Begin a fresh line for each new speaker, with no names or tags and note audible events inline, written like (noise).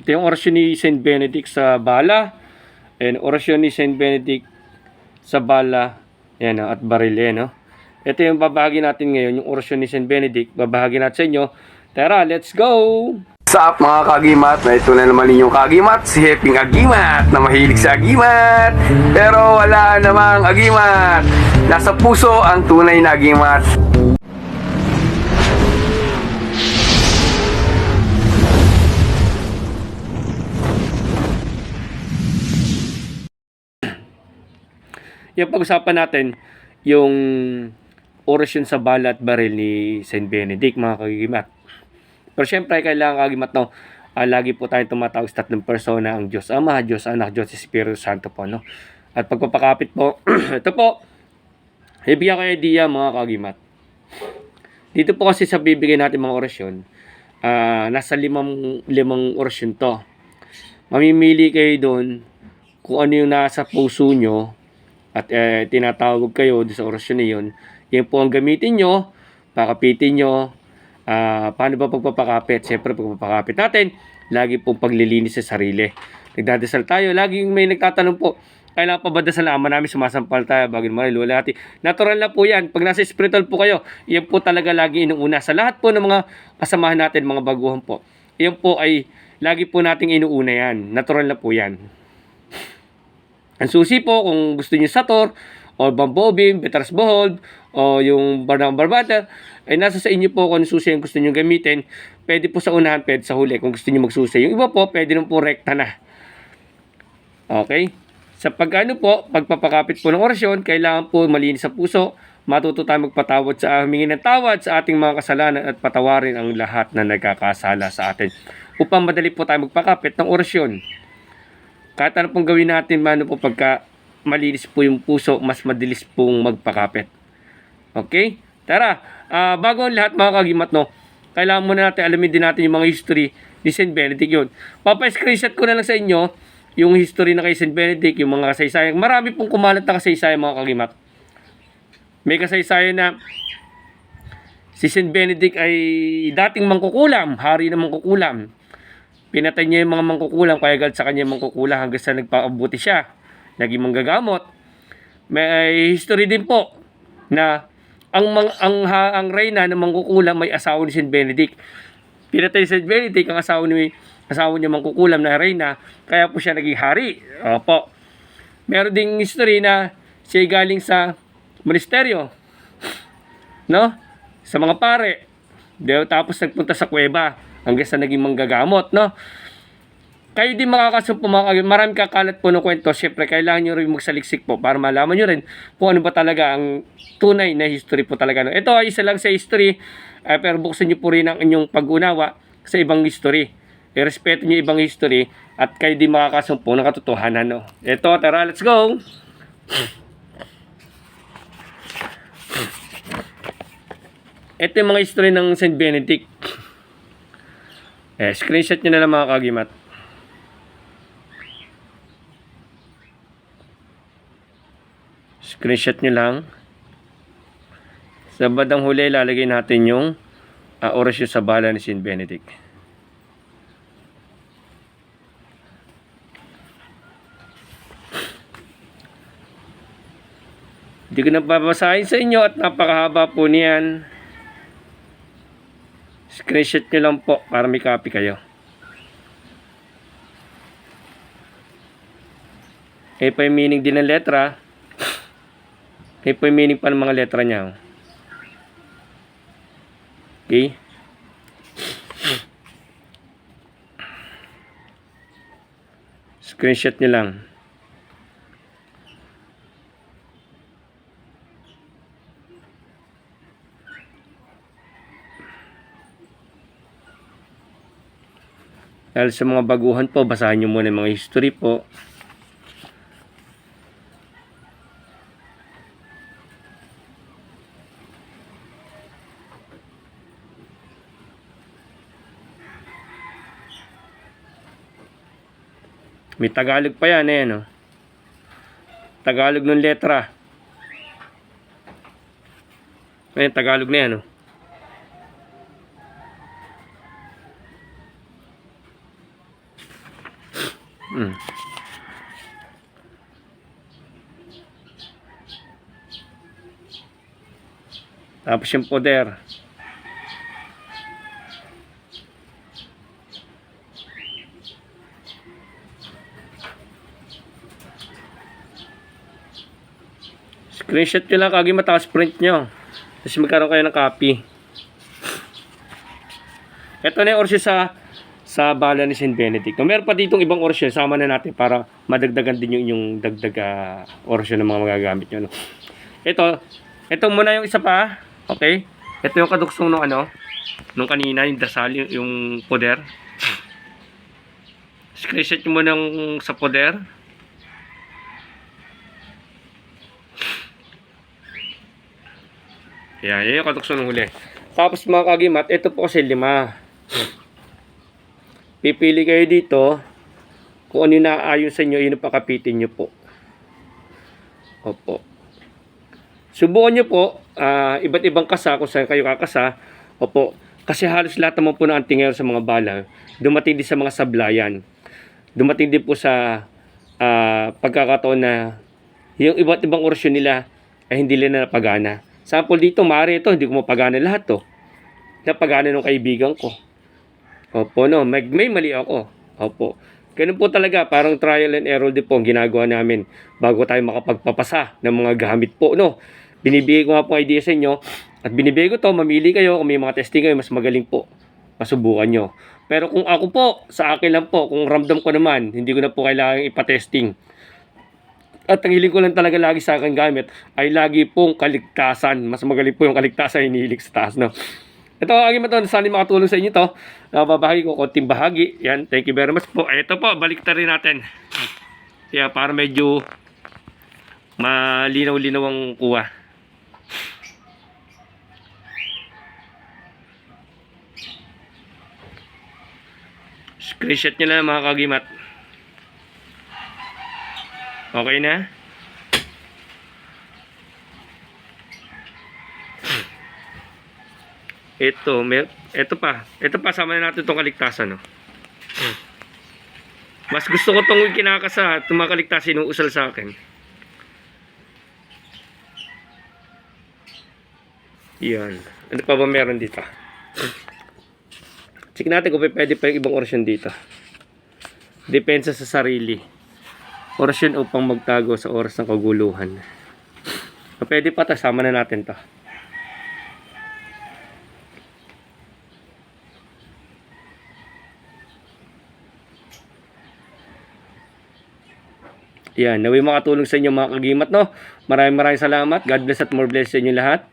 Ito yung orasyon ni Saint Benedict sa bala. And orasyon ni Saint Benedict sa bala. Yan, at baril. Yan, oh. Ito yung babahagi natin ngayon, yung orasyon ni Saint Benedict. Babahagi natin sa inyo. Tara, let's go!
What's up mga kagimat? Na ito na naman ninyong kagimat, si Heping Agimat na mahilig sa agimat. Pero wala namang agimat. Nasa puso ang tunay na agimat.
Yung pag-usapan natin, yung orasyon sa bala at baril ni Saint Benedict, mga kagimat. Pero syempre, kailangan kagimat no, ah, lagi po tayong tumatawag sa tatlong persona, ang Diyos Ama, Diyos Anak, Diyos Espiritu Santo po. No? At pagpapakapit po, (clears throat) ito po, ibigyan ko idea mga kagimat. Dito po kasi sa bibigay natin mga orasyon, ah, nasa limang, limang orasyon to. Mamimili kayo doon kung ano yung nasa puso nyo at eh, tinatawag kayo sa orasyon na yun. Yan po ang gamitin nyo, pakapitin nyo, Ah, paano ba pagpapakapit? Siyempre, pagpapakapit natin, lagi pong paglilinis sa sarili. Nagdadasal tayo, laging may nagtatanong po, kailangan pa ba dasal ama namin, sumasampal tayo, bagay maril, wala natin. Natural na po yan. Pag nasa spiritual po kayo, yan po talaga lagi inuuna. Sa lahat po ng mga kasamahan natin, mga baguhan po, yan po ay lagi po nating inuuna yan. Natural na po yan. Ang susi po, kung gusto niyo sator, o bambobim, petras bohold, o yung barang barbata, ay nasa sa inyo po kung ano susi ang gusto niyo gamitin. Pwede po sa unahan, pwede sa huli kung gusto niyo magsusi. Yung iba po, pwede rin po rekta na. Okay? Sa pagano po, pagpapakapit po ng orasyon, kailangan po malinis sa puso, matuto tayo magpatawad sa humingi ng tawad sa ating mga kasalanan at patawarin ang lahat na nagkakasala sa atin. Upang madali po tayo magpakapit ng orasyon. Kahit ano pong gawin natin, mano po pagka malinis po yung puso, mas madilis pong magpakapit. Okay? Tara, ah, bago ang lahat mga kagimat, no, kailangan muna natin alamin din natin yung mga history ni St. Benedict yun. Papa-screenshot ko na lang sa inyo yung history na kay St. Benedict, yung mga kasaysayan. Marami pong kumalat na kasaysayan mga kagimat. May kasaysayan na si St. Benedict ay dating mangkukulam, hari ng mangkukulam. Pinatay niya yung mga mangkukulam, kaya galit sa kanya yung mangkukulam hanggang sa nagpaabuti siya. Naging manggagamot. May history din po na ang mang, ang ha, ang reyna ng mangkukulam may asawa ni St. Benedict. Pinatay si St. Benedict ang asawa ni asawa niya mangkukulam na reyna, kaya po siya naging hari. Opo. Meron ding history na siya galing sa monasteryo. No? Sa mga pare. Di- Tapos nagpunta sa kuweba hanggang sa naging manggagamot, no? Kayo din mga kag- marami kakalat po ng kwento. Siyempre, kailangan nyo rin magsaliksik po para malaman nyo rin kung ano ba talaga ang tunay na history po talaga. No? Ito isa lang sa history, eh, pero buksan nyo po rin ang inyong pag-unawa sa ibang history. I-respeto nyo ibang history at kayo din makakasumpo ng katotohanan. No? Ito, tara, let's go! Ito yung mga history ng St. Benedict. Eh, screenshot nyo na lang mga kagimat. Screenshot nyo lang. Sa badang huli, lalagay natin yung uh, orasyon sa bala ni St. Benedict. Hindi ko na sa inyo at napakahaba po niyan. Screenshot nyo lang po para may copy kayo. Eh pa yung meaning din ng letra. Eh pa yung meaning pa ng mga letra niya. oh. Okay? Screenshot nyo lang. Dahil sa mga baguhan po, basahin nyo muna yung mga history po. May Tagalog pa yan eh, no? Tagalog ng letra. Ayan, Tagalog na yan, no? Mm. Tapos yung poder. Screenshot nyo lang kagi mataas print nyo. Tapos magkaroon kayo ng copy. Ito na yung orsyon sa sa bala ni St. Benedict. Kung meron pa ditong ibang orsyon, sama na natin para madagdagan din yung inyong dagdag uh, orsyon ng mga magagamit nyo. No? Ito, ito muna yung isa pa. Okay? Ito yung kaduksong nung ano, nung kanina, yung dasal, yung, yung poder. Screenshot muna ng sa poder. Yan, yan yung katukso ng huli. Tapos mga kagimat, ito po kasi lima. Pipili kayo dito kung ano yung naaayon sa inyo, yun ang pakapitin nyo po. Opo. Subukan nyo po, ah, iba't ibang kasa kung saan kayo kakasa. Opo. Kasi halos lahat naman po ng antingero sa mga bala, dumating din sa mga sablayan. Dumating din po sa ah, pagkakataon na yung iba't ibang orasyon nila ay hindi nila napagana. Sample dito, maaari ito, hindi ko mapagana lahat to. Napagana ng kaibigan ko. Opo, no, may, may mali ako. Opo. Ganun po talaga, parang trial and error din po ang ginagawa namin bago tayo makapagpapasa ng mga gamit po, no. Binibigay ko nga po idea sa inyo at binibigay ko to, mamili kayo kung may mga testing kayo, mas magaling po. Masubukan nyo. Pero kung ako po, sa akin lang po, kung ramdam ko naman, hindi ko na po kailangan ipatesting. At ang hiling ko lang talaga lagi sa akin gamit ay lagi pong kaligtasan. Mas magaling po yung kaligtasan hinihilig sa taas. No? Ito ang matunan. Sana makatulong sa inyo to. Nababahagi ko konting bahagi. Yan. Thank you very much po. Ito po. Balik rin natin. Kaya para medyo malinaw-linaw ang kuha. Screenshot nyo na mga kagimat. Okay na? Ito, mer ito pa. Ito pa, sama na natin itong kaligtasan. No? Mas gusto ko itong kinakasa, itong mga kaligtasan yung usal sa akin. Yan. Ano pa ba meron dito? Check natin kung pwede pa yung ibang orasyon dito. Depensa sa sarili. Orasyon upang magtago sa oras ng kaguluhan. Pwede pa, tasama na natin to. Yan, naway makatulong sa inyo mga kagimat, no? Maraming maraming salamat. God bless at more bless sa inyo lahat.